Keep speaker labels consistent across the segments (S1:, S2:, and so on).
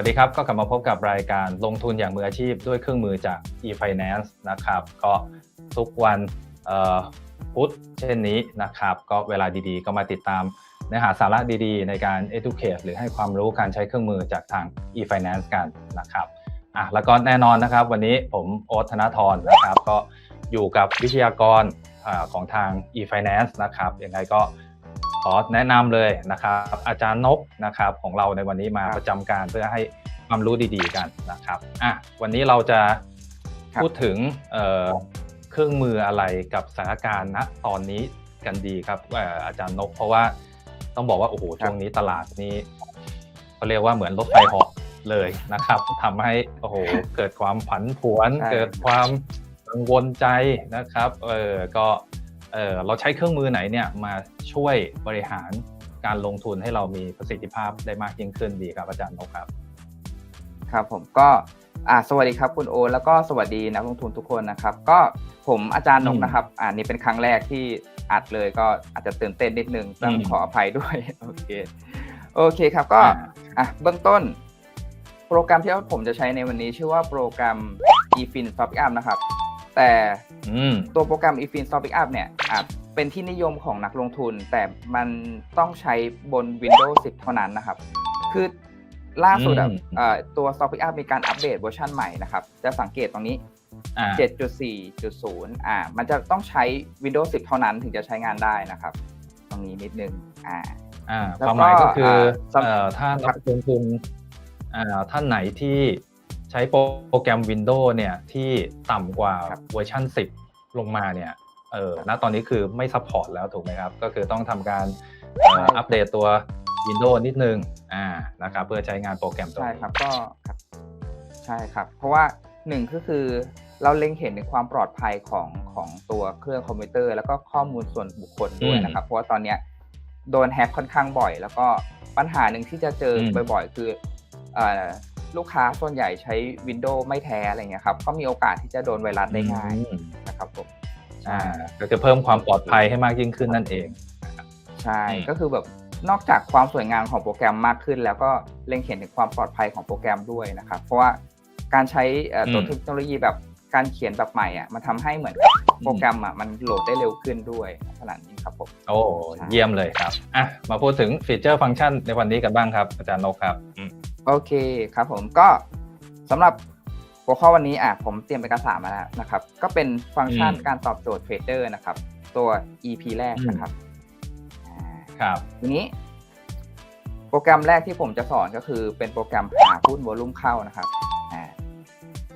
S1: วัสดีครับ ก็กลับมาพบกับรายการลงทุนอย่างมืออาชีพด้วยเครื่องมือจาก e-finance นะครับ ก็ทุกวันพุธเช่นนี้นะครับ ก็เวลาดีๆ ก็มาติดตามเนื้อหาสาระดีๆ ในการ educate หรือให้ความรู้การใช้เครื่องมือจากทาง e-finance กันนะครับอะแล้วก็แน่นอนนะครับ วันนี้ผมโอ๊ตธนทรนะครับ ก็อยู่กับวิทยากรอของทาง e-finance นะครับยังไงก็ ขอแนะนำเลยนะครับอาจารย์นกนะครับของเราในวันนี้มา
S2: ครับ
S1: ประจำการเพื่อให้ความรู้ดีๆกันนะครับอะวันนี้เราจะ
S2: ครับ
S1: พูดถึงเอ่อเครื่องมืออะไรกับสถานการณ์ณตอนนี้กันดีครับเอ่ออาจารย์นก เพราะว่าต้องบอกว่าโอ้โหช่วงนี้ตลาดนี้เขาเรียกว่าเหมือนรถไฟเหาะเลยนะครับทำให้โอ้โหเกิดความผันผวน
S2: ใช่
S1: เกิดความกังวลใจนะครับเออก็ เออเราใช้เครื่องมือไหนเนี่ยมาช่วยบริหารการลงทุนให้เรามีประสิทธิภาพได้มากยิ่งขึ้นดีครับอาจารย์นกครับ
S2: ครับผมก็อ่าสวัสดีครับคุณโอตแล้วก็สวัสดีนักลงทุนทุกคนนะครับ ก็ผมอาจารย์นก
S1: อืม
S2: นะครับ อ่านี่เป็นครั้งแรกที่อัดเลยก็อาจจะตื่นเต้นนิดนึงต้อง
S1: อืม
S2: ขออภัยด้วยโอเคโอเคครับก็
S1: อ่า
S2: อะเบื้องต้น โปรแกรมที่ผมจะใช้ในวันนี้ชื่อว่าโปรแกรม eFin Stop Up นะครับ แต่
S1: อืม
S2: ตัวโปรแกรม eFin Stop Up เนี่ยอาจเป็นที่นิยมของนักลงทุน แต่มันต้องใช้บน Windows 10 เท่านั้นนะครับ คือล่าสุดอะ
S1: อืม
S2: เอ่อตัว Stop Up มีการอัปเดตเวอร์ชันใหม่นะครับ จะสังเกตตรงนี้
S1: อ่า
S2: 7.4.0 อ่า มันจะต้องใช้ Windows 10 เท่านั้นถึงจะใช้งานได้นะครับ ตรงนี้นิดนึง อ่า
S1: อ่า
S2: แล้ว
S1: ความหมายก็คือ
S2: ก็อ่า
S1: เอ่อถ้า
S2: ครั
S1: นั
S2: บ
S1: กลงทุนอ่าท่านไหนที่ ใช้โปรแกรม Windows เนี่ยที่ต่ำกว่า
S2: ครับ
S1: เวอร์ชัน10 ลงมาเนี่ยเออณตอนนี้คือไม่ซัพพอร์ตแล้วถูกไหมครับ ก็คือต้องทำการเอ่ออัปเดตตัว Windows นิดนึงอ่านะครับเพื่อใช้งานโปรแกรมตัว
S2: ใช่
S1: นี้
S2: ครับก็ครับใช่ครับ เพราะว่าหนึ่งก็คือเราเล็งเห็นในความปลอดภัยของของตัวเครื่องคอมพิวเตอร์ แล้วก็ข้อมูลส่วนบุคคลด้วยนะครับ เพราะว่าตอนเนี้ยโดนแฮ็กค่อนข้างบ่อย แล้วก็ปัญหาหนึ่งที่จะเจอบ่อยๆ คือเอ่อ ลูกค้าส่วนใหญ่ใช้ Windows ไม่แท้อะไรเงี้ยครับก็มีโอกาสที่จะโดนไวรัสได้ง่าย
S1: อืม
S2: นะครับผม
S1: อ่าก็คือเพิ่มความปลอดภัยให้มากยิ่งขึ้นนั่นเอง
S2: ใช่
S1: อืม
S2: ก็คือแบบนอกจากความสวยงามของโปรแกรมมากขึ้น แล้วก็เล็งเห็นถึงความปลอดภัยของโปรแกรมด้วยนะครับเพราะว่าการใช้เอ่อตัว
S1: อืม
S2: เทคโนโลยีแบบการเขียนแบบใหม่อะมันทำให้เหมือนกับโปรแกรมอะมันโหลดได้เร็วขึ้นด้วยขนาดนี้ครับผม
S1: โอ้เยี่ยมเลยครับอะมาพูดถึงฟีเจอร์ฟังก์ชันในวันนี้กันบ้างครับ อาจารย์นกครับอืม
S2: โอเคครับผมก็สำหรับหัวข้อวันนี้อะผมเตรียมเอกสารมาแล้วนะครับ ก็เป็นฟังก์ชัน
S1: อืม
S2: การตอบโจทย์เทรดเดอร์นะครับ ตัว EP แรกนะครับอ่า
S1: ครับ
S2: ทีนี้ โปรแกรมแรกที่ผมจะสอนก็คือเป็นโปรแกรมหาหุ้นวอลุ่มเข้านะครับอ่า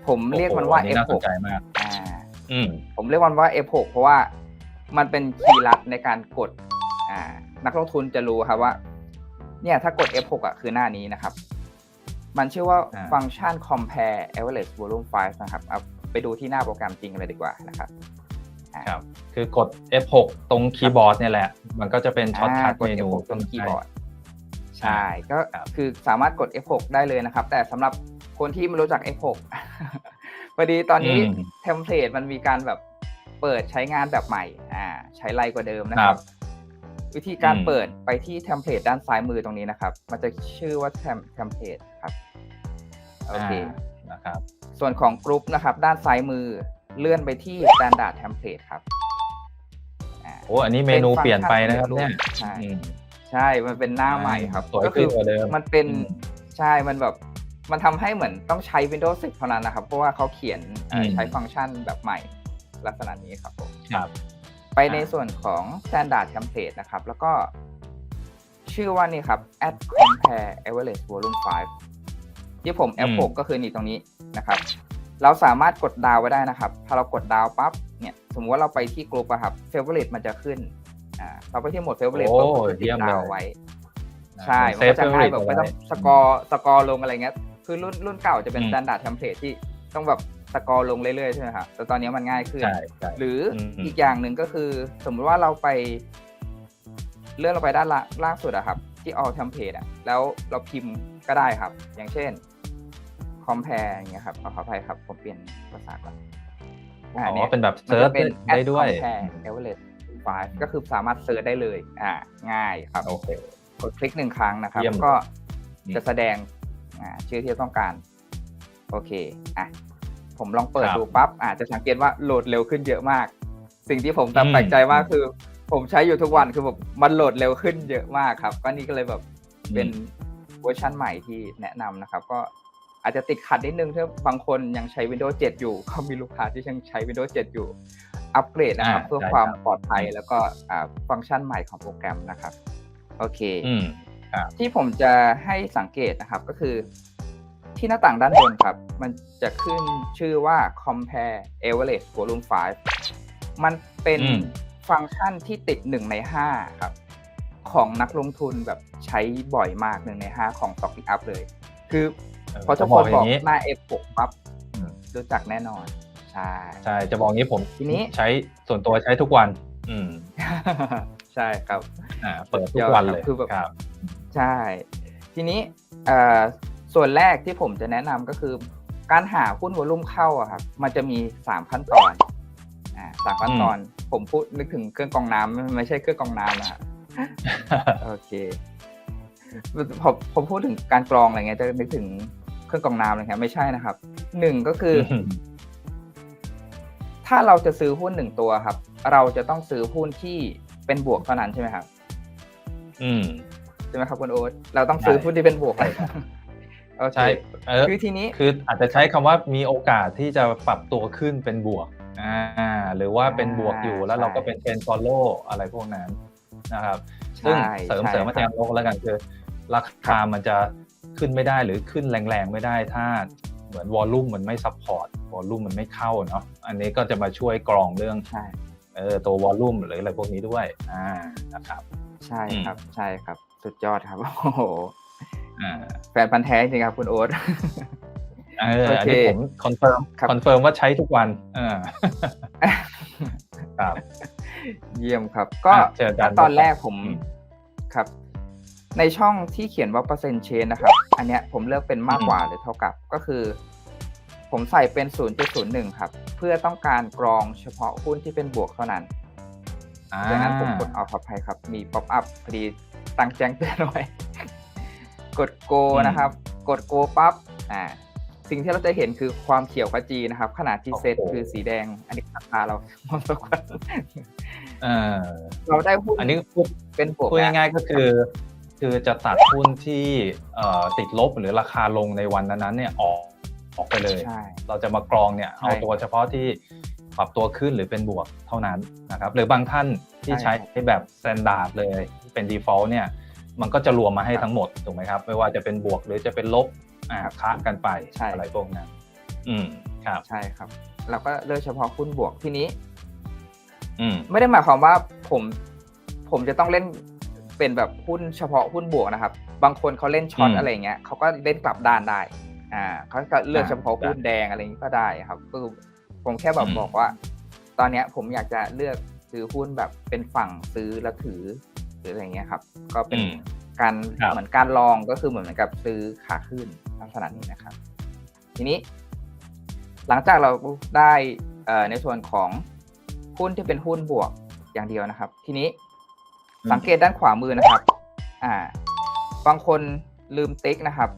S2: ผมเรียกมันว่า
S1: โอ้โหอัน่าสน
S2: F6
S1: ใจมาก
S2: อ่า
S1: อืม
S2: ผมเรียกมันว่า F6 เพราะว่ามันเป็นคีย์ลัดในการกด อ่า นักลงทุนจะรู้ครับว่า เนี่ยถ้ากด F6 อะคือหน้านี้นะครับ มันชื่อว่า
S1: อ่า
S2: ฟังก์ชัน compare average volume files นะครับเอาไปดูที่หน้าโปรแกรมจริงกันเลยดีกว่านะครับอ่า
S1: ครับ คือกด F6 ตรงคีย์บอร์ดเนี่ยแหละ มันก็จะเป็นช็อตคัทา
S2: กด
S1: เมนู
S2: F6 ตรงคีย์บอร์ดใช่ก็
S1: ครับ
S2: คือสามารถกด F6 ได้เลยนะครับ แต่สำหรับคนที่ไม่รู้จัก F6 พอดีตอนนี้
S1: อืม
S2: เทมเพลตมันมีการแบบเปิดใช้งานแบบใหม่อ่าใช้ไล่กว่าเดิมนะค
S1: ครั
S2: รับ
S1: บ
S2: วิธีการ
S1: อืม
S2: เปิดไปที่เทมเพลตด้านซ้ายมือตรงนี้นะครับ มันจะชื่อว่าเทมเทมเพลต ครับโอเคา
S1: นะครับ
S2: ส่วนของกรุ๊ปนะครับ ด้านซ้ายมือเลื่อนไปที่ Standard Template ครับอ่า
S1: โอ้อันนี้เมนูเปลี่ยนไปนะครับเนี่ย
S2: ใช่
S1: อืม
S2: ใช่ มันเป็นหน้าใหม่ครับ
S1: สวย
S2: ก็
S1: ขึ้นกว่าเดิม
S2: มันเป็น
S1: อืม
S2: ใช่มันแบบมันทำให้เหมือนต้องใช้ Windows 10 เท่านั้นนะครับ เพราะว่าเขาเขียนเอ่อ
S1: อืม
S2: ใช้ฟังก์ชันแบบใหม่ลักษณะนี้ครับผม
S1: ครับ
S2: ไปในส่วนของ Standard Template นะครับ แล้วก็ชื่อว่านี่ครับ add compare average volume 5 ที่ผม F6
S1: อืม
S2: ก็คือนี่ตรงนี้นะครับ เราสามารถกดดาวไว้ได้นะครับ ถ้าเรากดดาวปั๊บเนี่ยสมมติว่าเราไปที่กลุ่มอะครับ favorite มันจะขึ้นอ่าเราไปที่โหมด favorite
S1: โอ้
S2: ปุ๊บก็จะติ
S1: เยี่
S2: ด
S1: ยมเลย
S2: ดาวไว้ ใช่
S1: เซ
S2: มัน
S1: ฟ
S2: ก็จะง่ายแบบไม่ต้องสกอ
S1: ร์
S2: ร์สกอร์ลงอะไรเงี้ยคือรุ่นรุ่นเก่าจะเป็น
S1: อืม
S2: standard template ที่ต้องแบบสกอร์ลงเรื่อยๆใช่ไหมครับแต่ตอนนี้มันง่ายขึ้น
S1: ใช่ใช่
S2: หรืออ
S1: ม
S2: อีกอย่างหนึ่งก็คือ สมมุติว่าเราไป เลื่อนลงไปด้านล่างล่างสุดอะครับ ที่ all template อะแล้วเราพิมพ์ก็ได้ครับ อย่างเช่น compare อย่างเงี้ยครับขอขออภัยครับผมเปลี่ยนภาษาก่อน
S1: อ๋
S2: อ่า
S1: อ
S2: เนี่ย
S1: เป็นแบบ
S2: มัน
S1: เซิร์ช
S2: จะเป็น
S1: ได้
S2: add
S1: ด้วย
S2: compare average file ก็คือสามารถเซิร์ชได้เลย อ่า ง่ายครับ
S1: โอเค
S2: กดคลิกหนึ่งครั้งนะครับ
S1: เยี่ยม
S2: ก็
S1: อืม
S2: จะแสดงอ่าชื่อที่ต้องการ โอเค อะ ผมลองเปิด
S1: ครับ
S2: ดูปั๊บอาจจะสังเกตว่าโหลดเร็วขึ้นเยอะมาก สิ่งที่ผมแต่
S1: อืม
S2: แปลกใจมากคือ ผมใช้อยู่ทุกวันคือแบบมันโหลดเร็วขึ้นเยอะมากครับ ก็นี่ก็เลยแบบเป็นเวอร์ชันใหม่ที่แนะนำนะครับ ก็ อาจจะติดขัดนิดนึงถ้าบางคนยังใช้ Windows 7 อยู่ ก็มีลูกค้าที่ยังใช้ Windows 7 อยู่ อัปเกรดนะครับ
S1: อ่า
S2: เพื่อ
S1: ใช่
S2: ความ
S1: ครับ
S2: ปลอดภัยแล้วก็อ่าฟังก์ชันใหม่ของโปรแกรมนะครับ โอเค
S1: อืม
S2: ที่ผมจะให้สังเกตนะครับก็คือ ที่หน้าต่างด้านบนครับ มันจะขึ้นชื่อว่า compare average volume 5 มันเป็น
S1: อืม
S2: ฟังก์ชันที่ติด1ใน5ครับ ของนักลงทุนแบบใช้บ่อยมาก1ใน5ของ Stock Pick Up เลย คือ
S1: เออ
S2: พอทุก
S1: จะ
S2: คน
S1: ย่า
S2: บอก
S1: งนี้
S2: หน้า F6 ปั๊บ
S1: อืม
S2: รู้จักแน่นอน ใช่
S1: ใช่จะบอกงี้ผม
S2: ทีนี้
S1: ใช้ส่วนตัวใช้ทุกวัน อืม
S2: ใช่ครับ
S1: อ่าเปิดทุกวันเลย
S2: คือแบบ
S1: ครับ
S2: ใช่ ทีนี้เอ่อส่วนแรกที่ผมจะแนะนำก็คือ การหาหุ้นวอลุ่มเข้าอะครับมันจะมี3ขั้นตอนอ่าสามขั้นตอน ผมพูดนึกถึงเครื่องกรองน้ำไม่ใช่เครื่องกรองน้ำนะฮะโอเคผมผมพูดถึงการกรองอะไรเงี้ยจะนึกถึง เครื่องกรองน้ำอะไรเงี้ยไม่ใช่นะครับหนึ่งก็คืออ
S1: ม
S2: ถ้าเราจะซื้อหุ้นหนึ่งตัวครับ เราจะต้องซื้อหุ้นที่เป็นบวกเท่านั้นใช่ไหมครับ
S1: อืม
S2: ใช่ไหมครับคุณโอ๊ตเราต้องซื้อ
S1: ใช่
S2: หุ้นที่เป็นบวกเลยโอเค
S1: ใช่เออ
S2: คือทีนี้
S1: คืออาจจะใช้คำว่ามีโอกาสที่จะปรับตัวขึ้นเป็นบวกอ่าหรือว่าเป็นบวกอยู่แล้ว
S2: ใช่
S1: เราก็เป็นเทรนฟอลโล่อะไรพวกนั้นนะครับ ซึ่ง
S2: ใช่
S1: เสริม
S2: ใช่
S1: เสริมมา
S2: ค
S1: แจ
S2: รั
S1: ม
S2: บ
S1: โลกแล้วกันคือราคามันจะ ขึ้นไม่ได้หรือขึ้นแรงๆไม่ได้ถ้าเหมือนวอลลุ่มมันไม่ซัพพอร์ตวอลลุ่มมันไม่เข้าเนาะอันนี้ก็จะมาช่วยกรองเรื่อง
S2: ใช่
S1: เออตัววอลลุ่มหรืออะไรพวกนี้ด้วยอ่านะครับ
S2: ใช่ครับใช่ครับ สุดยอดครับโอ้โห
S1: อ่า
S2: แฟนพันธ์แท้จริงครับคุณโอ๊ต
S1: เออ
S2: โอ
S1: อัน
S2: เค
S1: นี้ผมคอนเฟิร์ม
S2: ครับ
S1: คอนเฟิร์มว่าใช้ทุกวันอ่าครับ
S2: เยี่ยมครับ ก็
S1: อะเชิญอาจารย์
S2: ตอนแรกผม
S1: อืม
S2: ครับ ในช่องที่เขียนว่าเปอร์เซ็นต์เชนนะครับ อันเนี้ยผมเลือกเป็นมากกว่าหรือเท่ากับก็คือ ผมใส่เป็น 0.01 ครับ เพื่อต้องการกรองเฉพาะหุ้นที่เป็นบวกเท่านั้น
S1: อ่า
S2: ดังนั้นผมกดเอาขอภัยครับ มีป๊อปอัพพอดีตั้งแจ้งเตือนไว้ กดโกนะครับ กดโกปั๊บอ่าสิ่งที่เราจะเห็นคือความเขียวขจีนะครับ ขนาดที่เซตคือสีแดง อันนี้ราคาเรามองตัวกัน
S1: เออ
S2: เราได้หุ้น
S1: อันนี้พูด
S2: เป็นบวก
S1: พูด
S2: แล้ว
S1: ง่ายๆก็คือ คือจะตัดหุ้นที่เอ่อติดลบหรือราคาลงในวันนั้นๆเนี่ยออกออกไปเลย
S2: ใช่
S1: เราจะมากรองเนี่ย
S2: ใช่
S1: เอาตัวเฉพาะที่ปรับตัวขึ้นหรือเป็นบวกเท่านั้นนะครับ หรือบางท่านที่
S2: ใช่
S1: ใช้แบบ standard เลยเป็น default เนี่ย มันก็จะรวมมาให้
S2: ครับ
S1: ทั้งหมดถูกไหมครับ ไม่ว่าจะเป็นบวกหรือจะเป็นลบอ่า
S2: ครับ
S1: ค้ากันไป
S2: ใช่
S1: อะไรพวกนั้น อืมครับ
S2: ใช่ครับ เราก็เลือกเฉพาะหุ้นบวกทีนี้
S1: อืม
S2: ไม่ได้หมายความว่าผม ผมจะต้องเล่น เป็นแบบหุ้นเฉพาะหุ้นบวกนะครับ บางคนเขาเล่นช็อต
S1: อืม
S2: อะไรเงี้ยเขาก็เล่นกลับด้านได้ อ่าเขาก็เลือก
S1: อ่า
S2: เฉพาะหุ้นแดงอะไรอย่างนี้ก็ได้ครับก็คือผมแค่แบบ
S1: อืม
S2: บอกว่า ตอนเนี้ยผมอยากจะเลือกซื้อหุ้นแบบเป็นฝั่งซื้อแล้วถือหรืออะไรเงี้ยครับ ก็เป็น
S1: อืม
S2: การ
S1: ครับ
S2: เหมือนการลองก็คือเหมือนกับซื้อขาขึ้นลักษณะนี้นะครับ ทีนี้ หลังจากเราได้เอ่อในส่วนของหุ้นที่เป็นหุ้นบวกอย่างเดียวนะครับ ทีนี้
S1: อืม
S2: สังเกตด้านขวามือนะครับ อ่า บางคนลืมติ๊กนะครับ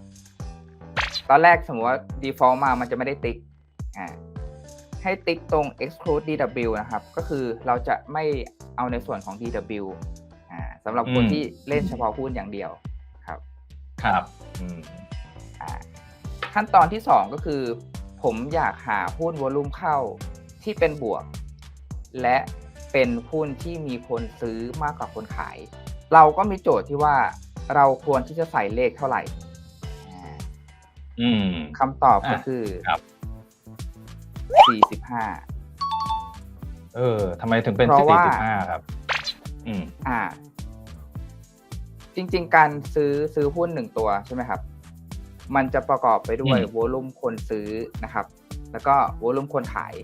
S2: ตอนแรกสมมติว่า default มา มันจะไม่ได้ติ๊ก อ่า ให้ติ๊กตรง exclude DW นะครับ ก็คือเราจะไม่เอาในส่วนของ DW อ่าสำหรับคน
S1: อืม
S2: ที่เล่นเฉพาะหุ้นอย่างเดียวครับ
S1: ครับ อืม
S2: อ่า ขั้นตอนที่สองก็คือ ผมอยากหาหุ้นวอลุ่มเข้าที่เป็นบวก และ เป็นหุ้นที่มีคนซื้อมากกว่าคนขาย เราก็มีโจทย์ที่ว่าเราควรที่จะใส่เลขเท่าไหร่อ่า
S1: อืม
S2: คำตอบก็
S1: อะ
S2: คือ
S1: ครับ
S2: 45
S1: เออทำไมถึงเป็น
S2: เพราะว่า
S1: 45ครับ อืม
S2: อ่า จริง ๆ การซื้อซื้อหุ้นหนึ่งตัวใช่ไหมครับ มันจะประกอบไปด้วย
S1: อืม
S2: วอลุ่มคนซื้อนะครับ แล้วก็วอลุ่มคนขาย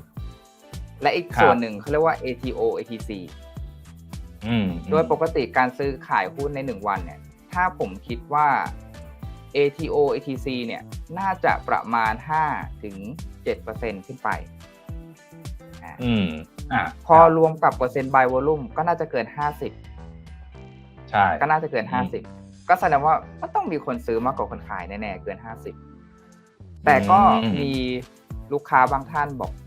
S2: และอีก
S1: ครับ
S2: ส่วนหนึ่งเขาเรียกว่า ATO ATC
S1: อืม
S2: โดยปกติการซื้อขายหุ้นในหนึ่งวันเนี่ย ถ้าผมคิดว่า ATO ATC เนี่ย น่าจะประมาณ5ถึง7%ขึ้นไปอ่า
S1: อืมอะ
S2: พอรวมกับเปอร์เซ็นต์ by volume ก็น่าจะเกิน 50
S1: ใช่
S2: ก็น่าจะเกิน
S1: อืม
S2: 50 ก็แสดงว่าก็ต้องมีคนซื้อมากกว่าคนขายแน่ๆ เกินห้าสิบแต่ก็
S1: อืม
S2: มีลูกค้าบางท่านบอกแบบ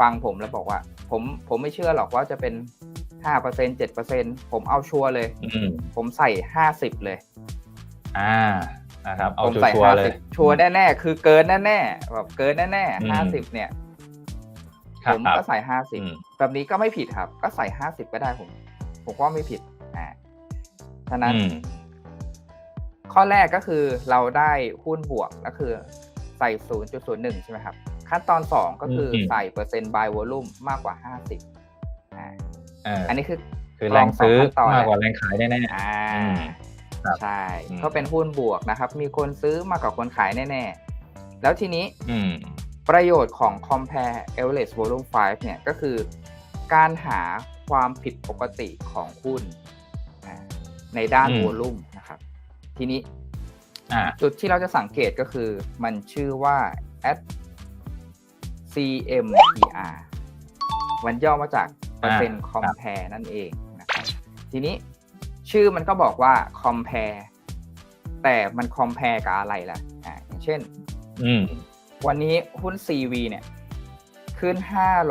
S2: ฟังผมแล้วบอกว่า ผมผมไม่เชื่อหรอกว่าจะเป็นห้าเปอร์เซ็นเจ็ดเปอร์เซ็นผมเอาชัวร์เลย
S1: อืม
S2: ผมใส่ห้าสิบเลย
S1: อ่านะครับเอา
S2: ผม
S1: ชั
S2: ใส่
S1: ว
S2: ห้า
S1: ร์ๆเล
S2: สิ
S1: ย
S2: บชัวร์แน่ๆคือเกินแน่ๆแบบเกินแน่
S1: อืม
S2: ๆห้าสิบเนี่ย
S1: ค
S2: ผ
S1: รับ
S2: ม
S1: ครับ
S2: ก็ใส่ห้าสิบ
S1: อืม
S2: แบบนี้ก็ไม่ผิดครับ ก็ใส่ห้าสิบก็ได้ผม ผมว่าไม่ผิดอ่าฉะนั้น
S1: อืม
S2: ข้อแรกก็คือเราได้หุ้นบวกก็คือใส่0.01ใช่ไหมครับ ขั้นตอน2ก็คืออ
S1: ม
S2: ใส่เปอร์เซ็นต์ buy volume มากกว่า50อ่า
S1: เออ
S2: อันนี้คือ
S1: คือแรงซื้อ
S2: ลองสองขั้นตอน
S1: มากกว่าแรงขายแน่
S2: อ่า
S1: อืมครับ
S2: ใช่
S1: อืม
S2: ก็เป็นหุ้นบวกนะครับ มีคนซื้อมากกว่าคนขายแน่ๆ แล้วทีนี้
S1: ๆอืม
S2: ประโยชน์ของ compare average volume 5 เนี่ยก็คือ การหาความผิดปกติของหุ้นอ่าในด้าน
S1: อืม
S2: volume นะครับ ทีนี้
S1: อ่า
S2: จุดที่เราจะสังเกตก็คือมันชื่อว่า at CMPR มันย่อมาจากเปอร์เซ็นต์ compare นั่นเองนะครับทีนี้ชื่อมันก็บอกว่า compare แต่มัน compare กับอะไรล่ะอ่าอย่างเช่น
S1: อืม
S2: วันนี้หุ้น CV เนี่ย ขึ้น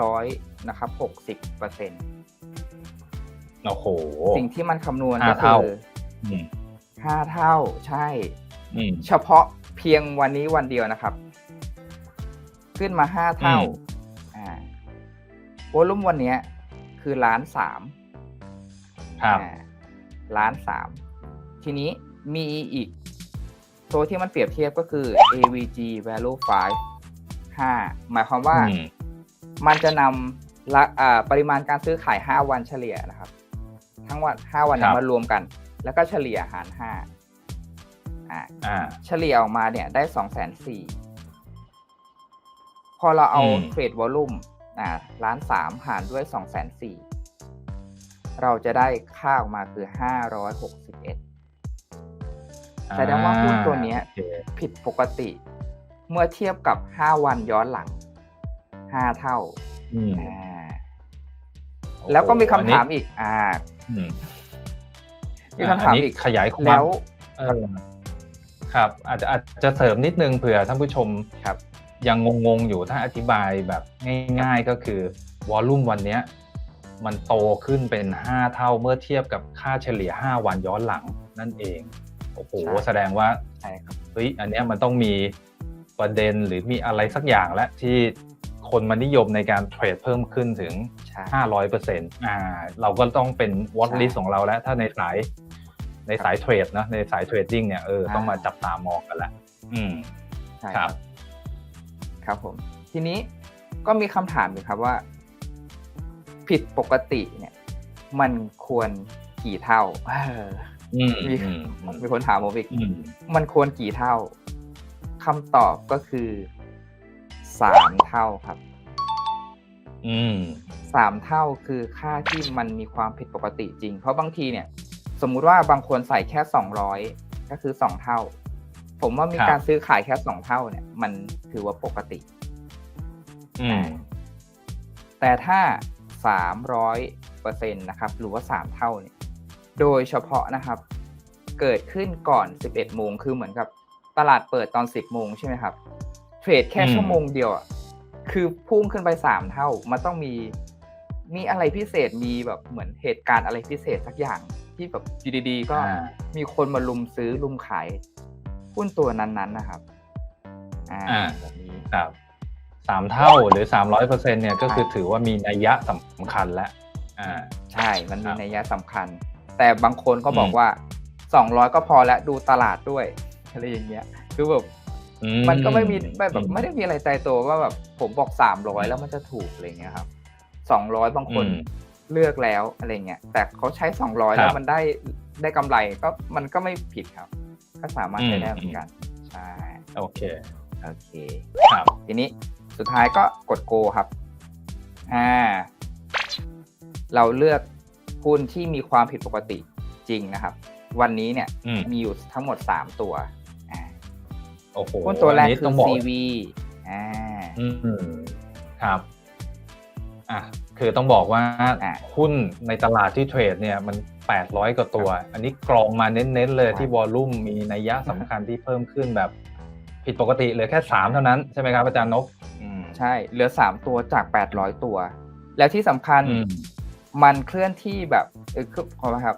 S2: 500นะครับ60เปอร์เซ็นต์
S1: โอ้โห
S2: สิ่งที่มันคำนวณ
S1: ห้า
S2: ก็คื
S1: เท่า
S2: อ
S1: อืม
S2: 5เท่าใช่
S1: อืม
S2: เฉพาะเพียงวันนี้วันเดียวนะครับ ขึ้นมาห้าเท่า
S1: อืม
S2: อ่าวอลุ่มวันเนี้ย คือล้านสาม
S1: ครับ
S2: อ่าล้านสามทีนี้มีอีก ตัวที่มันเปรียบเทียบก็คือ AVG value 5 5หมายความว่า
S1: อืม
S2: มันจะนำละอ่าปริมาณการซื้อขาย 5 วันเฉลี่ยนะครับ ทั้งวัน 5 วันเนี่ย
S1: ครับ
S2: มารวมกัน แล้วก็เฉลี่ยหาร 5 อ่า
S1: อ่า
S2: เฉลี่ยออกมาเนี่ยได้สองแสนสี่ พอเราเอา
S1: อืม
S2: เทรดวอลลุ่มอ่าล้านสามหารด้วยสองแสนสี่เราจะได้ค่าออกมาคือห้าร้อยหกสิบเอ็ดแสดงว่าหุ้นตัวเนี้ย
S1: โอเค
S2: ผิดปกติ เมื่อเทียบกับห้าวันย้อนหลังห้าเท่า
S1: อืม
S2: อ่าแล้วก็มีคำถาม
S1: อันนี้
S2: อีก อ่า
S1: อืม
S2: มีคำถาม
S1: นนี้
S2: อีก
S1: ขยายความ
S2: แล้ว
S1: เออครับ อาจจะอาจจะเสริมนิดนึงเผื่อท่านผู้ชม
S2: ครับ
S1: ยังงงๆอยู่ถ้าอธิบายแบบง่ายๆก็คือวอลลุ่มวันเนี้ยมันโตขึ้นเป็น 5 เท่าเมื่อเทียบกับค่าเฉลี่ย 5 วันย้อนหลังนั่นเองโอ้โห
S2: ใช่
S1: แสดงว่า
S2: ใช่ครับ
S1: เฮ้ยอันเนี้ยมันต้องมีประเด็นหรือมีอะไรสักอย่างและที่คนมานิยมในการเทรดเพิ่มขึ้นถึง
S2: ใช่
S1: 500เปอร์เซ็นต์อ่าเราก็ต้องเป็นวอตลิส
S2: ใช่
S1: ของเราแล้ว ถ้าในสายในสายเทรดนะในสายเทรดดิ้งเนี่ยเออ
S2: อ่า
S1: ต้องมาจับตามองกันละอืม
S2: ใช่
S1: ครับ
S2: ครับผมทีนี้ก็มีคำถามอีกครับว่า ผิดปกติเนี่ย มันควรกี่เท่าเออ
S1: อืม
S2: มี
S1: อืมอืม
S2: มีคนถามผมอีก
S1: อืม
S2: มันควรกี่เท่าคำตอบก็คือสามเท่าครับ
S1: อืม
S2: สามเท่าคือค่าที่มันมีความผิดปกติจริง เพราะบางทีเนี่ย สมมุติว่าบางคนใส่แค่สองร้อยก็คือสองเท่า ผมว่ามี
S1: ครับ
S2: การซื้อขายแค่สองเท่าเนี่ย มันถือว่าปกติ
S1: อืม
S2: แต่ถ้าสามร้อยเปอร์เซ็นต์นะครับ หรือว่าสามเท่าเนี่ย โดยเฉพาะนะครับ เกิดขึ้นก่อนสิบเอ็ดโมงคือเหมือนกับตลาดเปิดตอนสิบโมงใช่ไหมครับ เทรดแค่
S1: อืม
S2: ชั่วโมงเดียวอะคือพุ่งขึ้นไปสามเท่า มันต้องมีมีอะไรพิเศษมีแบบเหมือนเหตุการณ์อะไรพิเศษสักอย่าง ที่แบบอยู่ดีๆก็
S1: อ่า
S2: มีคนมาลุมซื้อลุมขาย หุ้นตัวนั้นๆนะครับอ่า
S1: อ่า
S2: แบบนี้
S1: ครับสามเท่าหรือสามร้อยเปอร์เซ็นเนี่ยก็คือ
S2: ใช่
S1: ถือว่ามีนัยยะสำคัญแล้วอ่า
S2: ใช่มันมี
S1: ครับ
S2: นัยยะสำคัญ แต่บางคนก็บอก
S1: อืม
S2: ว่าสองร้อยก็พอแล้วดูตลาดด้วยอะไรอย่างเงี้ยคือแบบ
S1: อื
S2: มันก็ไม่มีแบบแบบ
S1: อื
S2: ไม่ได้มีอะไรใจตัวว่าแบบผมบอกสามร้อยแล้วมันจะถูกอะไรเงี้ยครับสองร้อยบางคน
S1: อืม
S2: เลือกแล้วอะไรเงี้ยแต่เขาใช้สองร้อย
S1: ครับ
S2: แล้วมันได้ได้กำไรก็มันก็ไม่ผิดครับ ก็สามารถใช้
S1: อืม
S2: ได้เหมือนกันใช่
S1: โอเค
S2: โอเค
S1: ครับ
S2: ทีนี้สุดท้ายก็กดโกครับอ่าเราเลือกหุ้นที่มีความผิดปกติจริงนะครับ วันนี้เนี่ย
S1: อืม
S2: มีอยู่ทั้งหมด3ตัวอ่า
S1: โอ้โห
S2: หุ้นตัวแรก
S1: นนี้
S2: คื
S1: ต้
S2: อง
S1: บอก
S2: CV อ่า
S1: อืมครับอะคือต้องบอกว่า
S2: อะ
S1: หุ้นในตลาดที่เทรดเนี่ยมัน 800 กว่าตัว อันนี้กรองมาเน้นๆเลย
S2: ครับ
S1: ที่วอลลุ่มมีนัยยะสำคัญที่เพิ่มขึ้นแบบผิดปกติเหลือแค่ 3 เท่านั้นใช่ไหมครับอาจารย์นกอืม
S2: ใช่เหลือสามตัวจากแปดร้อยตัว แล้วที่สำคัญ
S1: อืม
S2: มันเคลื่อนที่แบบเออคือขอโทษครับ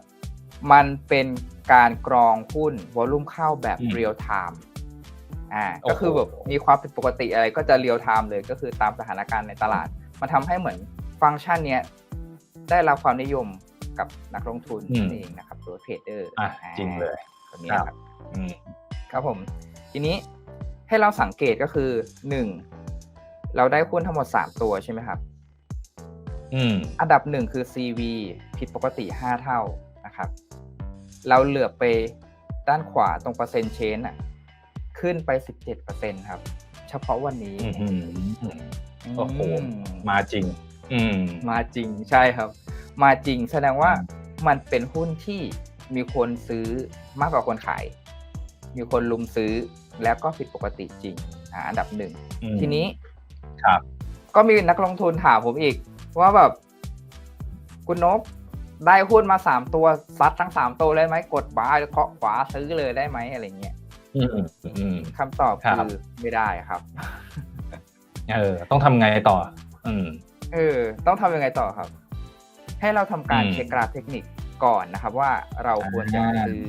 S2: มันเป็นการกรองหุ้นวอลลุ่มเข้าแบบ
S1: อืม
S2: เรียลไทม์อ่า
S1: โอ้โห
S2: ก็คือแบบมีความผิดปกติอะไรก็จะเรียลไทม์เลยก็คือตามสถานการณ์ในตลาด มันทำให้เหมือนฟังก์ชันเนี้ยได้รับความนิยม กับนักลงทุนนั่นเองนะครับตัวเทรดเดอร์
S1: อะจริงเลย
S2: แบบนี้
S1: ครับ
S2: ครับ
S1: อืม
S2: ครับผม ทีนี้ให้เราสังเกตก็คือหนึ่งเราได้หุ้นทั้งหมด3ตัวใช่ไหมครับ
S1: อืม
S2: อันดับหนึ่งคือ CV ผิดปกติ5เท่านะครับ เราเหลือบไปด้านขวาตรงเปอร์เซ็นต์เชนอะขึ้นไป17%ครับ เฉพาะวันนี้
S1: อืมอืมโอ้โห
S2: ม
S1: มาจริง อืม
S2: มาจริงใช่ครับ มาจริงแสดงว่า
S1: อืม
S2: มันเป็นหุ้นที่มีคนซื้อมากกว่าคนขาย มีคนลุมซื้อแล้วก็ผิดปกติจริงอ่าอันดับหนึ่ง
S1: อืม
S2: ทีนี้
S1: ครับ
S2: ก็มีนักลงทุนถามผมอีก ว่าแบบ คุณนกได้หุ้นมาสามตัวซัดทั้งสามตัวเลยไหมกดบาร์เคาะขวาซื้อเลยได้ไหมอะไรเงี้ย
S1: อืมอืม
S2: คำตอบ
S1: ครับ
S2: คือไม่ได้ครับ
S1: เออ ต้องทำไงต่อ อืม
S2: เออ ต้องทำยังไงต่อครับ ให้เราทำการ
S1: อืม
S2: เช็คกราฟเทคนิคก่อนนะครับ ว่าเราควรจะ
S1: อ่า
S2: ซื้อ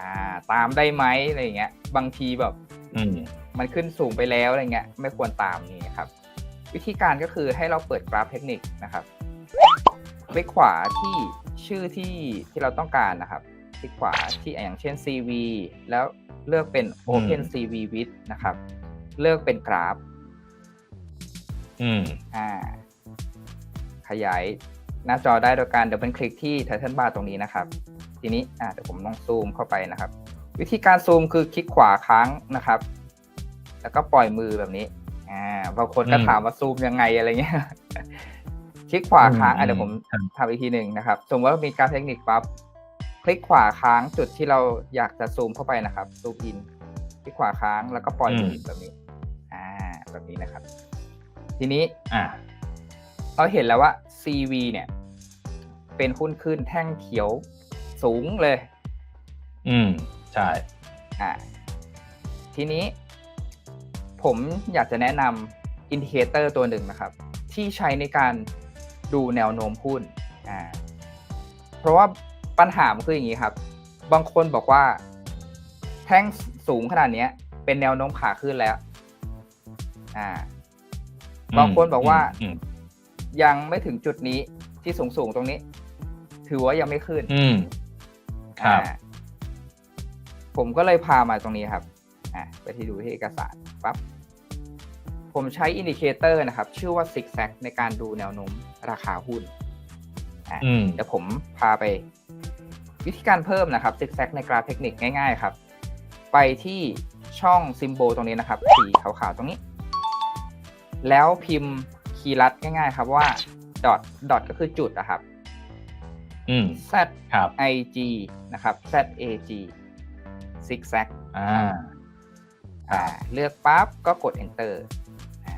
S2: อ่าตามได้ไหมอะไรเงี้ย บางทีแบบ
S1: อืม
S2: มันขึ้นสูงไปแล้วอะไรเงี้ย ไม่ควรตามนี่ครับ วิธีการก็คือให้เราเปิดกราฟเทคนิคนะครับคลิกขวาที่ชื่อที่ที่เราต้องการนะครับคลิกขวาที่อย่างเช่น CV แล้วเลือกเป็น Open CV with นะครับ เลือกเป็นกราฟ
S1: อืม
S2: อ่า ขยาย หน้าจอได้โดยการดับเบิลคลิกที่ Title Bar ตรงนี้นะครับ ทีนี้อ่าเดี๋ยวผมลองซูมเข้าไปนะครับ วิธีการซูมคือคลิกขวาค้างนะครับ แล้วก็ปล่อยมือแบบนี้อ่าบางคนก็
S1: อืม
S2: ถามว่าซูมยังไงอะไรเงี้ยคลิกขวาค้างอะ
S1: อืม
S2: เดี๋ยวผม
S1: ครับ
S2: ทำอีกทีหนึ่งนะครับ สมมติว่ามีการเทคนิคปั๊บคลิกขวาค้างจุดที่เราอยากจะซูมเข้าไปนะครับซูมอินคลิกขวาค้างแล้วก็ปล่อยมือแบบนี้ อ่า แบบนี้นะครับ ทีนี้
S1: อ่า
S2: เราเห็นแล้วว่า CV เนี่ย เป็นหุ้นขึ้นแท่งเขียวสูงเลย
S1: อืม ใช่
S2: อ่าทีนี้ ผมอยากจะแนะนำอินดิเคเตอร์ตัวหนึ่งนะครับ ที่ใช้ในการดูแนวโน้มหุ้นอ่าเพราะว่าปัญหามันคืออย่างนี้ครับ บางคนบอกว่า แท่งสูงขนาดเนี้ยเป็นแนวโน้มขาขึ้นแล้ว อ่า บางคนบอกว่า
S1: อืม
S2: ยังไม่ถึงจุดนี้ที่สูงสูงๆตรงนี้ ถือว่ายังไม่ขึ้น
S1: อืมครับ
S2: อ่าผมก็เลยพามาตรงนี้ครับ อ่าไปที่ดูที่เอกสารปั๊บ ผมใช้อินดิเคเตอร์นะครับ ชื่อว่า Zig Zag ในการดูแนวโน้มราคาหุ้นอ่า
S1: อืม
S2: เดี๋ยวผมพาไป วิธีการเพิ่มนะครับ Zig Zag ในกราฟเทคนิคง่าย ๆ ครับ ไปที่ช่องซิมโบลตรงนี้นะครับ สีขาวๆตรงนี้ แล้วพิมพ์คีย์ลัดง่าย ๆ ครับว่าดอทดอทก็คือจุดนะครับ
S1: อืม
S2: Z
S1: ครับ
S2: I G นะครับ Z A G zigzag
S1: อ่า
S2: อ่าเลือกปั๊บก็กด enter อ่า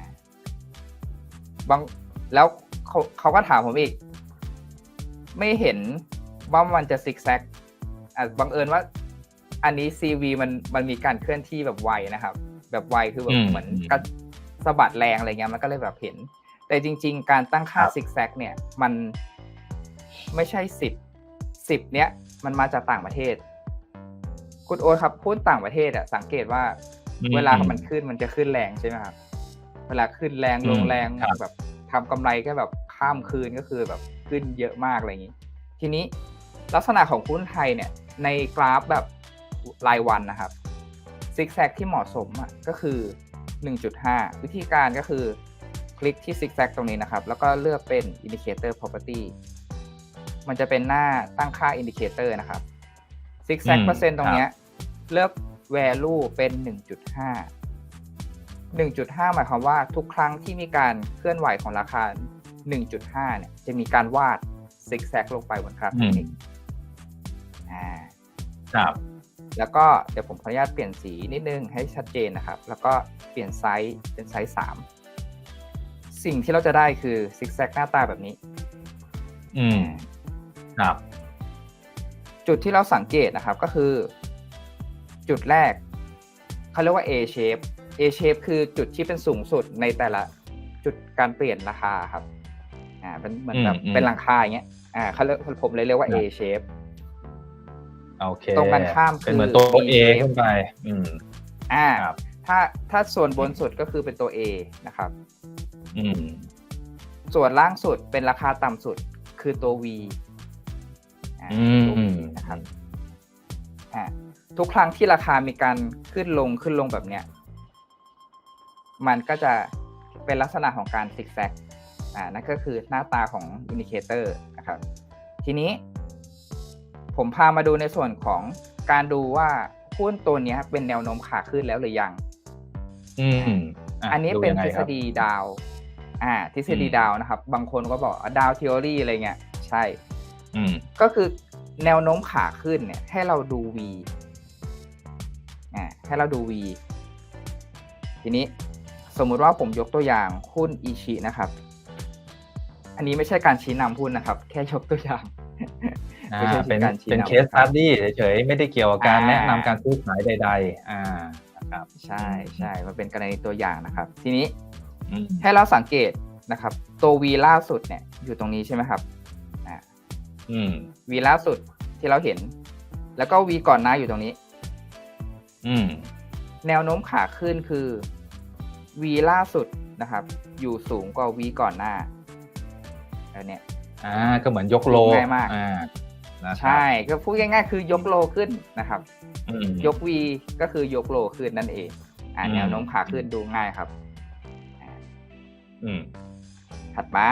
S2: บางแล้วเขาเขาก็ถามผมอีก ไม่เห็นว่ามันจะ zigzag อ่าบังเอิญว่า อันนี้ CV มันมันมีการเคลื่อนที่แบบไวนะครับ แบบไวคือแบ
S1: อื
S2: บ
S1: ม
S2: เหมือนกระสะบัดแรงอะไรเงี้ยมันก็เลยแบบเห็น แต่จริง ๆ การตั้งค่า
S1: ครับ
S2: zigzag เนี่ย มัน ไม่ใช่สิบสิบเนี้ยมันมาจากต่างประเทศ คุณโอ๊ตครับพูดต่างประเทศอะสังเกตว่า
S1: อืม
S2: เวลามันขึ้นมันจะขึ้นแรงใช่ไหมครับเวลาขึ้นแรงลง
S1: อืม
S2: แรง
S1: ครับ
S2: แบบทำกำไรก็แบบข้ามคืนก็คือแบบขึ้นเยอะมากอะไรอย่างนี้ ทีนี้ลักษณะของหุ้นไทยเนี่ยในกราฟแบบรายวันนะครับซิกแซกที่เหมาะสมอะก็คือ 1.5 วิธีการก็คือคลิกที่ซิกแซกตรงนี้นะครับ แล้วก็เลือกเป็น Indicator Property มันจะเป็นหน้าตั้งค่า Indicator นะครับซิกแซก
S1: อืม
S2: เปอร์เซ็นต์ตรงเนี้ยเลือก value เป็น 1.5 1.5 หมายความว่าทุกครั้งที่มีการเคลื่อนไหวของราคา 1.5 เนี่ย จะมีการวาดซิกแซกลงไปบนกราฟเทคนิคอ่า
S1: ครับ
S2: แล้วก็เดี๋ยวผมขออนุญาตเปลี่ยนสีนิดนึงให้ชัดเจนนะครับ แล้วก็เปลี่ยนไซส์เป็นไซส์สิ่งที่เราจะได้คือซิกแซกหน้าตาแบบนี้
S1: อืม ครับ
S2: จุดที่เราสังเกตนะครับก็คือ จุดแรกเขาเรียกว่า A shape A shape คือจุดที่เป็นสูงสุดในแต่ละจุดการเปลี่ยนราคาครับ อ่า เป็นเหมือนแบบ
S1: อืม
S2: เป็นหลังคาอย่างเงี้ย อ่าเขาเรียกผมเลยเรียกว่า A shape
S1: โอเค
S2: ตรงกันข้าม
S1: เป็นเหมือน
S2: คือ
S1: ตัว
S2: B
S1: A
S2: shape
S1: ขึ้นไป อืม
S2: อ่า
S1: ครับ
S2: ถ้าถ้าส่วนบนสุดก็คือเป็นตัว A นะครับ
S1: อืม
S2: ส่วนล่างสุดเป็นราคาต่ำสุดคือตัว V อ่า
S1: อืม
S2: ตัว V นะครับทุกครั้งที่ราคามีการขึ้นลงขึ้นลงแบบเนี้ย มันก็จะเป็นลักษณะของการซิกแซกอ่านั่นก็คือหน้าตาของอินดิเคเตอร์นะครับ ทีนี้ ผมพามาดูในส่วนของการดูว่าหุ้นตัวนี้เป็นแนวโน้มขาขึ้นแล้วหรือยัง
S1: อืม
S2: อันนี้เป็นทฤษฎีดาว อ่า ทฤษฎีดาวนะครับ บางคนก็บอกดาวท h e o รีอะไรเงี้ย ใช่ ก็คือแนวโน้มขาขึ้นเนี่ย ให้เราดู V อ่าให้เราดู V ทีนี้สมมุติว่าผมยกตัวอย่างหุ้นอีชินะครับ อันนี้ไม่ใช่การชี้นำหุ้นนะครับ แค่ยกตัวอย่าง
S1: อ่า
S2: ไม่ใช่
S1: เป็น
S2: การชี้
S1: เป็น
S2: นำ
S1: เคสสตัดดี้เฉยๆไม่ได้เกี่ยวกับการ
S2: อ่า
S1: แนะนำการซื้อขายใด ๆ อ่านะครับ
S2: ใช่ใช่มันเป็นกรณีตัวอย่างนะครับ ทีนี้
S1: อืม
S2: ให้เราสังเกตนะครับ ตัว V ล่าสุดเนี่ยอยู่ตรงนี้ใช่ไหมครับอ่า
S1: อืม
S2: V ล่าสุดที่เราเห็น แล้วก็ V ก่อนหน้าอยู่ตรงนี้
S1: อืม
S2: แนวโน้มขาขึ้นคือ V ล่าสุดนะครับ อยู่สูงกว่า V ก่อนหน้าแล้วเนี่ย
S1: อ่า ก็เหมือนยกโล
S2: ง่ายมาก
S1: อ่านะครับ
S2: ใช่ก็พูดง่ายๆคือยกโลขึ้นนะครับ
S1: อืม
S2: ยก V ก็คือยกโลขึ้นนั่นเองอ่า
S1: อืม
S2: แนวโน้มขาขึ้นดูง่ายครับ
S1: อืม
S2: ถัดมา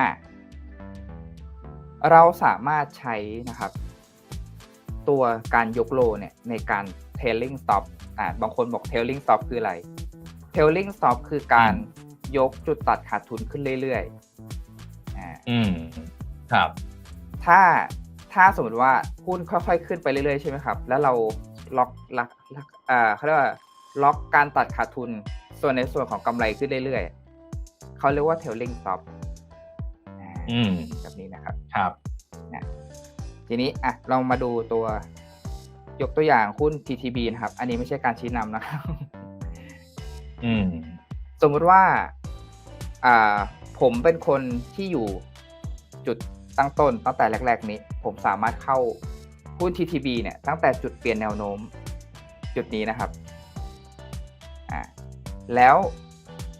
S2: เราสามารถใช้นะครับ ตัวการยกโลเนี่ยในการ tailing stop อ่าบางคนบอก tailing stop คืออะไร tailing stop คือการยกจุดตัดขาดทุนขึ้นเรื่อยๆอ่า
S1: อืมครับ
S2: ถ้าถ้าสมมติว่าหุ้นค่อยๆขึ้นไปเรื่อยๆใช่ไหมครับ แล้วเราล็อกล็อกล็อกอ่าเขาเรียกว่าล็อกการตัดขาดทุน ส่วนในส่วนของกำไรขึ้นเรื่อยๆเขาเรียกว่า tailing stop อ่า
S1: อืม
S2: แบบนี้นะครับ
S1: ครับ
S2: ทีนี้อะลองมาดูตัวยกตัวอย่างหุ้น TTB นะครับ อันนี้ไม่ใช่การชี้นำนะครับ
S1: อืม
S2: สมมุติว่า อ่า ผมเป็นคนที่อยู่จุดตั้งต้นตั้งแต่แรก ๆ นี้ ผมสามารถเข้าหุ้น TTB เนี่ย ตั้งแต่จุดเปลี่ยนแนวโน้ม จุดนี้นะครับ อ่าแล้ว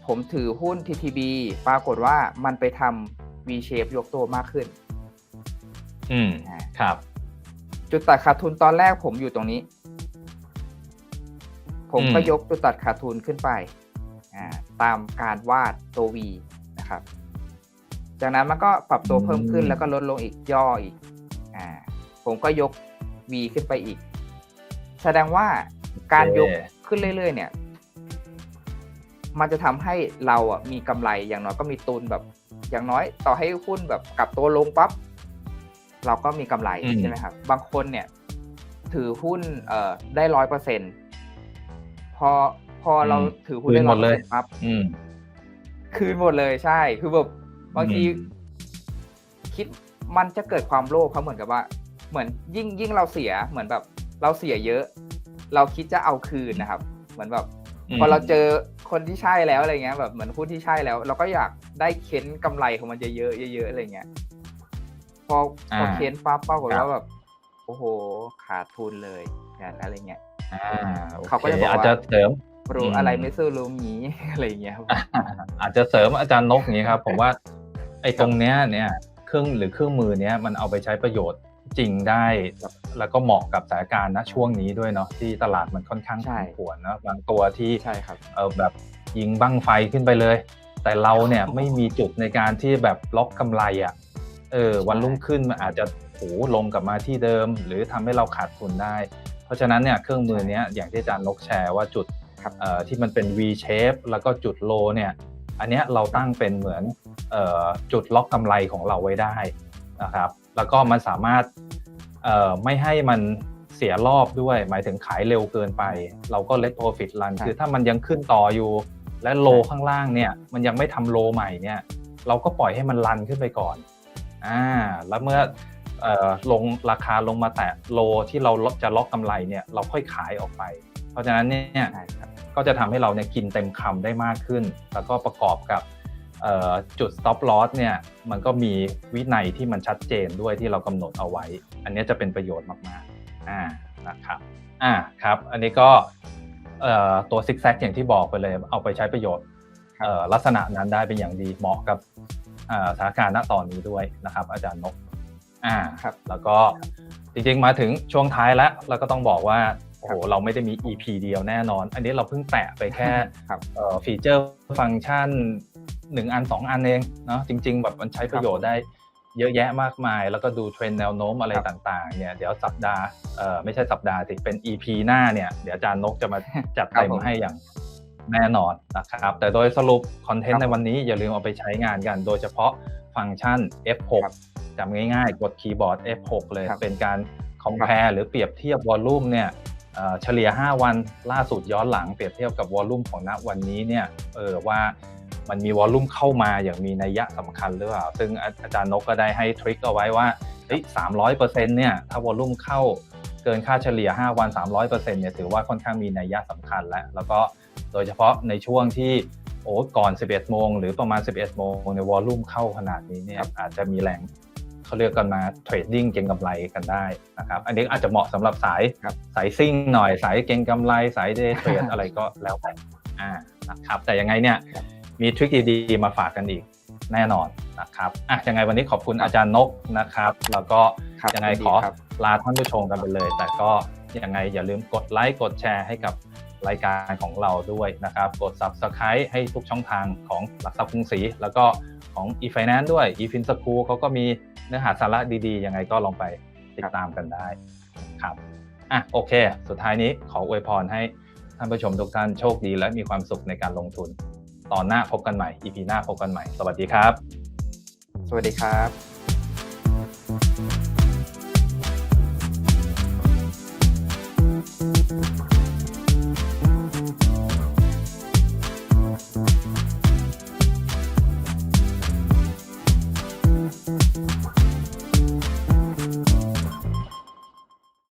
S2: ผมถือหุ้น TTB ปรากฏว่ามันไปทำ V shape ยกตัวมากขึ้น
S1: อืม
S2: อ่า
S1: ครับ
S2: จุดตัดขาดทุนตอนแรกผมอยู่ตรงนี้ ผมก็
S1: อืม
S2: ยกจุดตัดขาดทุนขึ้นไปอ่าตามการวาดตัว V นะครับ จากนั้นมันก็ปรับตัวเพิ่มขึ้นแล้วก็ลดลงอีกย่ออีกอ่าผมก็ยก V ขึ้นไปอีก แสดงว่าการยก
S1: โอเค
S2: ขึ้นเรื่อย ๆ เนี่ย มันจะทำให้เราอะมีกำไรอย่างน้อยก็มีตุนแบบ อย่างน้อยต่อให้หุ้นแบบกลับตัวลงปั๊บเราก็มีกำไร
S1: อืม
S2: ใช่ไหมครับ บางคนเนี่ย ถือหุ้นเอ่อได้ร้อยเปอร์เซ็นพอพอเราถือหุ้นได้
S1: คืนห
S2: ร้
S1: ม
S2: อย
S1: ด
S2: เปอ
S1: เล
S2: ร์
S1: ย
S2: เซ็นต์ปั๊บ
S1: อืม
S2: คืนหมดเลยใช่ คือแบบบางที
S1: อืม
S2: คิดมันจะเกิดความโลภเขาเหมือนกับว่า เหมือนยิ่งยิ่งเราเสียเหมือนแบบ เราเสียเยอะ เราคิดจะเอาคืนนะครับ เหมือนแบบ พอเราเจอ คนที่ใช่แล้วอะไรเงี้ยแบบเหมือนหุ้นที่ใช่แล้ว เราก็อยากได้เค้นกำไรของมันเยอะๆเยอะๆอะไรเงี้ยพอพอ
S1: อ่า
S2: เค้นปั๊บปรากฏ
S1: ครับ
S2: ว่าแบบโอ้โหขาดทุนเลยเนี่ยอะไรเงี้ย
S1: อ่าโอ
S2: เขาก็
S1: เค
S2: จะบอกว่า
S1: อาจจะเสริม
S2: รู้
S1: อืม
S2: อะไรไม่สู้รู้งี้อะไรเงี้ยครับ
S1: อ่าอาจจะเสริมอาจารย์นกอย่างนี้ครับ ผมว่าไอ้ตรงเนี้ยเนี่ยเครื่องหรือเครื่องมือเนี้ยมันเอาไปใช้ประโยชน์ จริงได้แล้วก็เหมาะกับสถานการณ์ณช่วงนี้ด้วยเนาะที่ตลาดมันค่อนข้าง
S2: ใช่
S1: ผันผวนนะบางตัวที่
S2: ใช่ครับ
S1: เออแบบยิงบั้งไฟขึ้นไปเลย แต่เราเนี่ยไม่มีจุดในการที่แบบล็อกกำไรอะเออวันรุ่งขึ้นมันอาจจะโหลงกลับมาที่เดิม หรือทำให้เราขาดทุนได้ เพราะฉะนั้นเนี่ยเครื่องมือเนี้ยอย่างที่อาจารย์นกแชร์ว่าจุด
S2: ครับ
S1: เอ่อที่มันเป็น V shape แล้วก็จุดโลเนี่ยอันเนี้ยเราตั้งเป็นเหมือนเอ่อจุดล็อกกำไรของเราไว้ได้นะครับ แล้วก็มันสามารถเอ่อไม่ให้มันเสียรอบด้วย หมายถึงขายเร็วเกินไป เราก็ let profit run
S2: ครับ
S1: คือถ้ามันยังขึ้นต่ออยู่ และโลข้างล่างเนี่ยมันยังไม่ทำโลใหม่เนี่ยเราก็ปล่อยให้มันรันขึ้นไปก่อนอ่าแล้วเมื่อเอ่อลงราคาลงมาแตะโลที่เราจะล็อกกำไรเนี่ยเราค่อยขายออกไป เพราะฉะนั้นเนี่ย
S2: ใช่ครับ
S1: ก็จะทำให้เราเนี่ยกินเต็มคำได้มากขึ้น แล้วก็ประกอบกับเอ่อ จุด stop loss เนี่ยมันก็มีวินัยที่มันชัดเจนด้วยที่เรากำหนดเอาไว้ อันนี้จะเป็นประโยชน์มากๆอ่านะครับอ่าครับอันนี้ก็เอ่อตัวซิกแซกอย่างที่บอกไปเลย เอาไปใช้ประโยชน์เอ่อลักษณะนั้นได้เป็นอย่างดีเหมาะกับเอ่อสถานการณ์ณตอนนี้ด้วยนะครับ อาจารย์นกอ่า
S2: ครับ
S1: แล้วก็จริงๆมาถึงช่วงท้ายแล้วเราก็ต้องบอกว่าโอ้โหเราไม่ได้มี EP เดียวแน่นอน อันนี้เราเพิ่งแตะไปแค่
S2: ครับ
S1: เอ่อฟีเจอร์ฟังก์ชัน หนึ่งอันสองอันเองเนาะจริง ๆ แบบมันใช้ประโยชน์ได้เยอะแยะมากมาย แล้วก็ดูเทรนด์แนวโน้มอะไร
S2: ครับ
S1: ต่างๆเนี่ยเดี๋ยวสัปดาห์เอ่อไม่ใช่สัปดาห์สิเป็น EP หน้าเนี่ยเดี๋ยวอาจารย์นกจะมาจัด
S2: ครับ
S1: เต็ม
S2: ผม
S1: ให้อย่างแน่นอนนะครับ แต่โดยสรุปคอนเทน
S2: ครั
S1: ต์
S2: บ
S1: ในวันนี้อย่าลืมเอาไปใช้งานกัน โดยเฉพาะฟังก์ชัน F6
S2: ครับ
S1: จำง่ายๆ กดคีย์บอร์ด F6 เลย
S2: ครับ
S1: เป็นการ compare หรือเปรียบเทียบวอลลุ่มเนี่ยเอ่อเฉลี่ย 5 วันล่าสุดย้อนหลังเปรียบเทียบกับวอลลุ่มของณวันนี้เนี่ยเออว่า มันมีวอลลุ่มเข้ามาอย่างมีนัยยะสำคัญหรือเปล่า ซึ่งอาอาจารย์นกก็ได้ให้ทริคเอาไว้ว่าเฮ้ยสามร้อยเปอร์เซ็นต์เนี่ย ถ้าวอลลุ่มเข้าเกินค่าเฉลี่ย 5 วัน 300เปอร์เซ็นต์เนี่ยถือว่าค่อนข้างมีนัยยะสำคัญแล้ว แล้วก็โดยเฉพาะในช่วงที่โอ้ก่อน 11 โมง หรือประมาณ 11 โมงในวอลลุ่มเข้าขนาดนี้เนี่ยอาจจะมีแรงเขาเรียกกันมาเทรดดิ้งเก็งกำไรกันได้นะครับ อันนี้อาจจะเหมาะสำหรับสาย
S2: ครับ
S1: สายซิ่งหน่อยสายเก็งกำไรสายเดย์เทรดอะไรก็แล้วแต่อ่านะครับแต่ยังไงเนี่ย
S2: ครับ
S1: มีทริคดีๆมาฝากกันอีกแน่นอนนะครับอะยังไงวันนี้ขอบคุณ
S2: ครับ
S1: อาจารย์นกนะครับ แล้วก็
S2: ครับ
S1: ยังไง
S2: ยินดี
S1: ขอ
S2: ครับ
S1: ลาท่านผู้ชมกันไปเลย แต่ก็ยังไงอย่าลืมกดไลค์กดแชร์ให้กับรายการของเราด้วยนะครับ กด Subscribe ให้ทุกช่องทางของหลักทรัพย์กรุงศรีแล้วก็ของ e-finance ด้วย e-fin school เขาก็มีเนื้อหาสาระดีๆ ยังไงก็ลองไปติดตามกันได้ครับอะโอเค สุดท้ายนี้ขออวยพรให้ท่านผู้ชมทุกท่านโชคดีและมีความสุขในการลงทุน ตอนหน้าพบกันใหม่ EP หน้าพบกันใหม่ สวัสดีครับ
S2: สวัสดีครับうん。